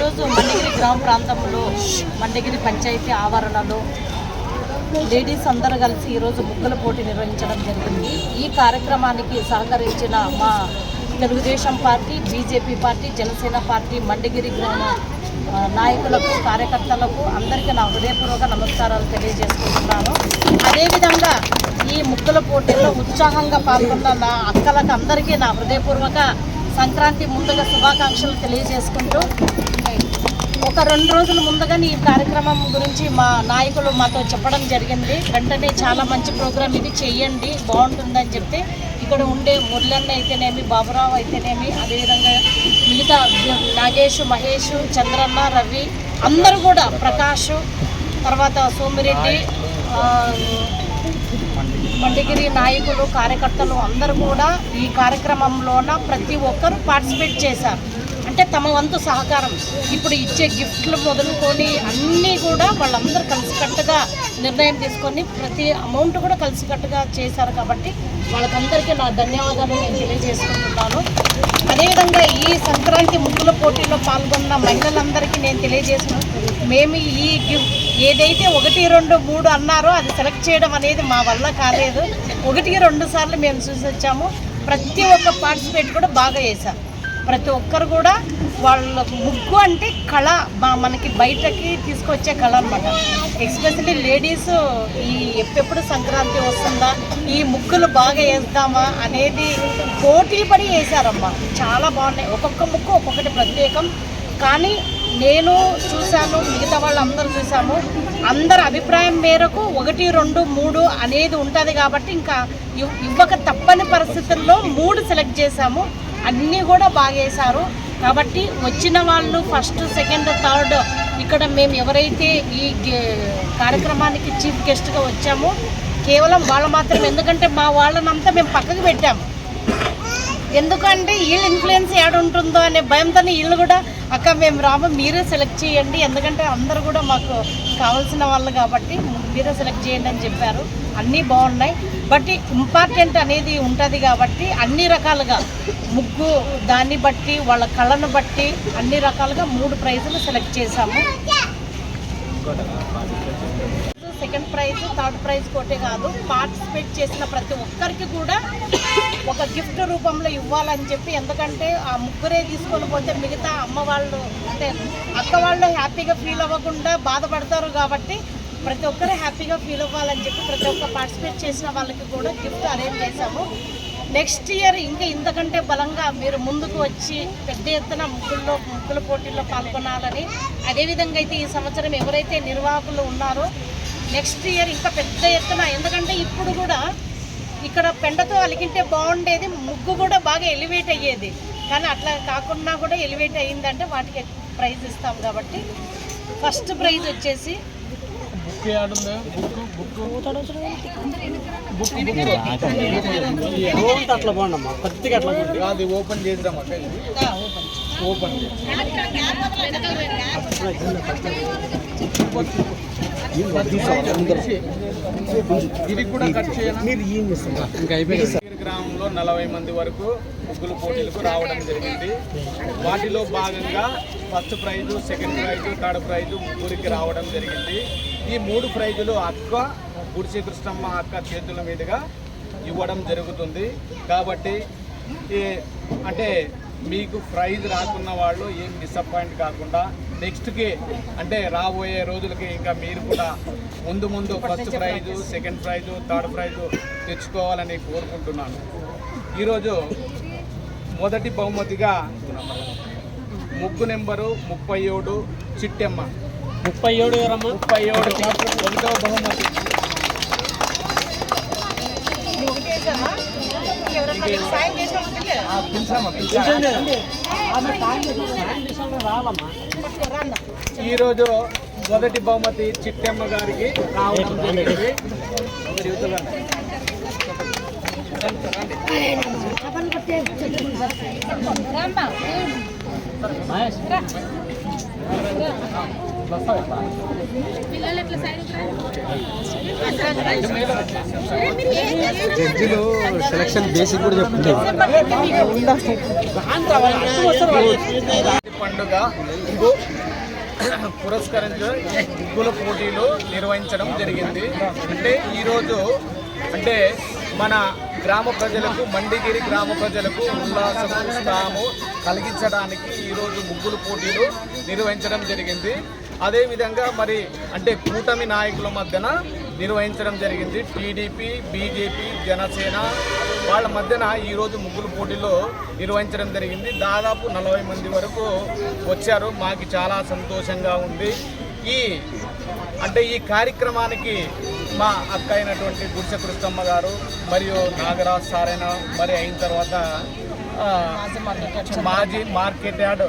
ఈరోజు మండగిరి గ్రామ ప్రాంతంలో మండగిరి పంచాయతీ ఆవరణలో లేడీస్ అందరూ కలిసి ఈరోజు ముగ్గుల పోటీ నిర్వహించడం జరిగింది. ఈ కార్యక్రమానికి సహకరించిన మా Telugudesam party BJP party Janasena party Mandagiri గ్రామ నాయకులకు కార్యకర్తలకు అందరికీ నా హృదయపూర్వక నమస్కారాలు తెలియజేసుకుంటున్నాను. అదేవిధంగా ఈ ముక్కుల పోటీల్లో ఉత్సాహంగా పాల్గొన్న నా అక్కలకు అందరికీ నా హృదయపూర్వక సంక్రాంతి ముందుగా శుభాకాంక్షలు తెలియజేసుకుంటూ ఒక రెండు రోజుల ముందుగానే ఈ కార్యక్రమం గురించి మా నాయకులు మాతో చెప్పడం జరిగింది. వెంటనే చాలా మంచి ప్రోగ్రామ్ ఇది. చెయ్యండి. బాగుంటుందని చెప్తే ఇక్కడ ఉండే మురళన్న అయితేనేమి బాబురావు అయితేనేమి అదేవిధంగా మిగతా నాగేష్ మహేష్ చంద్రన్న రవి అందరూ కూడా ప్రకాష్ తర్వాత సోమిరెడ్డి మండగిరి నాయకులు కార్యకర్తలు అందరూ కూడా ఈ కార్యక్రమంలోన ప్రతి ఒక్కరూ పార్టిసిపేట్ చేశారు. అంటే తమ వంతు సహకారం. ఇప్పుడు ఇచ్చే గిఫ్ట్లు మొదలుకొని అన్నీ కూడా వాళ్ళందరూ కలిసికట్టుగా నిర్ణయం తీసుకొని ప్రతి అమౌంట్ కూడా కలిసికట్టుగా చేశారు కాబట్టి వాళ్ళకందరికీ నా ధన్యవాదాలు నేను తెలియజేసుకుంటున్నాను. అదేవిధంగా ఈ సంక్రాంతి ముగ్గుల పోటీలో పాల్గొన్న మహిళలందరికీ నేను తెలియజేసిన మేము ఈ గిఫ్ట్ ఏదైతే ఒకటి రెండు మూడు అన్నారో అది సెలెక్ట్ చేయడం అనేది మా వల్ల కాలేదు. ఒకటి రెండు సార్లు మేము చూసి వచ్చాము ప్రతి ఒక్క పార్టిసిపేట్ కూడా బాగా చేశారు. ప్రతి ఒక్కరు కూడా వాళ్ళ ముగ్గు అంటే కళ మా మనకి బయటకి తీసుకొచ్చే కళ అనమాట ఎక్స్పెషల్లీ లేడీస్ ఈ ఎప్పుడెప్పుడు సంక్రాంతి వస్తుందా ఈ ముగ్గులు బాగా వేద్దామా అనేది పోటీ పడి వేశారమ్మా. చాలా బాగున్నాయి. ఒక్కొక్క ముగ్గు ఒక్కొక్కటి ప్రత్యేకం. కానీ నేను చూశాను మిగతా వాళ్ళందరూ చూసాము అందరి అభిప్రాయం మేరకు ఒకటి రెండు మూడు అనేది ఉంటుంది కాబట్టి ఇంకా ఇవ్వక తప్పని పరిస్థితుల్లో మూడు సెలెక్ట్ చేశాము. అన్నీ కూడా బాగేశారు. కాబట్టి వచ్చిన వాళ్ళు ఫస్ట్ సెకండ్ థర్డ్ ఇక్కడ మేము ఎవరైతే ఈ గే- కార్యక్రమానికి చీఫ్ గెస్ట్గా వచ్చామో కేవలం వాళ్ళు మాత్రం ఎందుకంటే మా వాళ్ళనంతా మేము పక్కకు పెట్టాము ఎందుకంటే వీళ్ళు ఇన్ఫ్లుయెన్స్ యాడ్ ఉంటుందో అనే భయంతో వీళ్ళు కూడా అక్క మేము రాము మీరే సెలెక్ట్ చేయండి. ఎందుకంటే అందరు కూడా మాకు కావాల్సిన వాళ్ళు కాబట్టి మీరే సెలెక్ట్ చేయండి అని చెప్పారు. అన్నీ బాగున్నాయి. బట్ ఇంపార్టెంట్ అనేది ఉంటుంది కాబట్టి అన్ని రకాలుగా ముగ్గు దాన్ని బట్టి వాళ్ళ కళను బట్టి అన్ని రకాలుగా మూడు ప్రైజులు సెలెక్ట్ చేశాము. సెకండ్ ప్రైజ్ థర్డ్ ప్రైజ్ కోటే కాదు పార్టిసిపేట్ చేసిన ప్రతి ఒక్కరికి కూడా ఒక గిఫ్ట్ రూపంలో ఇవ్వాలని చెప్పి ఎందుకంటే ఆ ముగ్గురే తీసుకొని పోతే మిగతా అమ్మ వాళ్ళు అంటే అక్క వాళ్ళు హ్యాపీగా ఫీల్ అవ్వకుండా బాధపడతారు కాబట్టి ప్రతి ఒక్కరు హ్యాపీగా ఫీల్ అవ్వాలని చెప్పి ప్రతి ఒక్క పార్టిసిపేట్ చేసిన వాళ్ళకి కూడా గిఫ్ట్ అరేంజ్ చేశాము. నెక్స్ట్ ఇయర్ ఇంకా ఇంతకంటే బలంగా మీరు ముందుకు వచ్చి పెద్ద ఎత్తున ముగ్గుల్లో ముగ్గుల పోటీల్లో పాల్గొనాలని అదేవిధంగా అయితే ఈ సంవత్సరం ఎవరైతే నిర్వాహకులు ఉన్నారో నెక్స్ట్ ఇయర్ ఇంకా పెద్ద ఎత్తున ఎందుకంటే ఇప్పుడు కూడా ఇక్కడ పెండతో అలిగింటే బాగుండేది ముగ్గు కూడా బాగా ఎలివేట్ అయ్యేది. కానీ అట్లా కాకుండా కూడా ఎలివేట్ అయ్యిందంటే వాటికి ప్రైజ్ ఇస్తాం కాబట్టి ఫస్ట్ ప్రైజ్ వచ్చేసి ఓపెన్ చేద్దాం ఓపెన్ ఇది కూడా కట్ ఇంకా అయిపోయింది. గ్రామంలో నలభై మంది వరకు ముగ్గులు పోటీలకు రావడం జరిగింది. వాటిలో భాగంగా first prize second prize third prize ముగ్గురికి రావడం జరిగింది. ఈ మూడు ప్రైజులు అక్క గుడిసి కృష్ణమ్మ అక్క చేతుల మీదుగా ఇవ్వడం జరుగుతుంది. కాబట్టి అంటే మీకు ప్రైజ్ రాకున్న వాళ్ళు ఏం డిసప్పాయింట్ కాకుండా నెక్స్ట్కి అంటే రాబోయే రోజులకి ఇంకా మీరు కూడా ముందు ముందు first prize. Second prize third prize తెచ్చుకోవాలని కోరుకుంటున్నాను. ఈరోజు మొదటి బహుమతిగా ముగ్గు నెంబరు ముప్పై ఏడు చిట్టెమ్మ. ముప్పై ఏడు ముప్పై ఏడు ఒకటో బహుమతి. ఈరోజు మొదటి బహుమతి చిట్టమ్మ గారికి రావడం జరిగింది. జడ్జిలు సెలక్షన్ బేసిక్ కూడా చెప్తుంది పండుగ పండుగ ముగ్గుల పోటీలు నిర్వహించడం జరిగింది. అంటే ఈరోజు అంటే మన గ్రామ ప్రజలకు మండిగిరి గ్రామ ప్రజలకు ఉల్లాసము ఉత్సాహము కలిగించడానికి ఈరోజు ముగ్గులు పోటీలు నిర్వహించడం జరిగింది. అదేవిధంగా మరి అంటే కూటమి నాయకుల మధ్యన నిర్వహించడం జరిగింది. టీడీపీ బీజేపీ జనసేన వాళ్ళ మధ్యన ఈరోజు ముగ్గురు పోటీలో నిర్వహించడం జరిగింది. దాదాపు నలభై మంది వరకు వచ్చారు. మాకు చాలా సంతోషంగా ఉంది. ఈ అంటే ఈ కార్యక్రమానికి మా అక్క అయినటువంటి గుడిసె కృష్ణమ్మ గారు మరియు నాగరాజ్ సారైన మరి అయిన తర్వాత మాజీ మార్కెట్ యార్డ్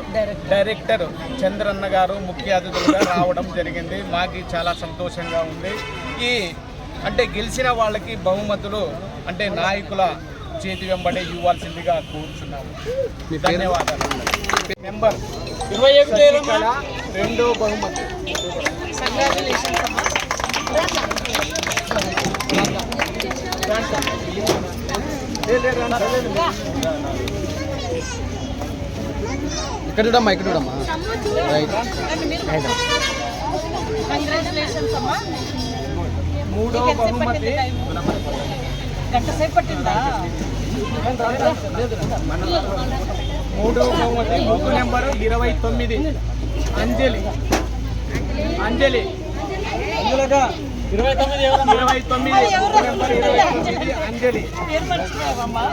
డైరెక్టర్ చంద్రన్న గారు ముఖ్య అతిథులుగా రావడం జరిగింది. మాకు చాలా సంతోషంగా ఉంది. ఈ అంటే గెలిచిన వాళ్ళకి బహుమతులు అంటే నాయకుల చేతి వెంబడే ఇవ్వాల్సిందిగా కోరుచున్నాము. ధన్యవాదాలు. మెంబర్ ఇరవై ఒకటి రెండో బహుమతి. కంగ్రాచులేషన్స్ ఇక్కడ చూడమ్మా ఇక్కడ చూడమ్మా. రైట్ కంగ్రాచులేషన్స్ అమ్మా మూడో బహుమతి గంట సేపు పట్టిందా మూడో బహుమతి బుక్ నెంబర్ ఇరవై తొమ్మిది. అంజలి. అంజలి. ఇరవై ఇరవై తొమ్మిది ఇరవై తొమ్మిది. అంజలి. పేరు మర్చిపోయావమ్మా.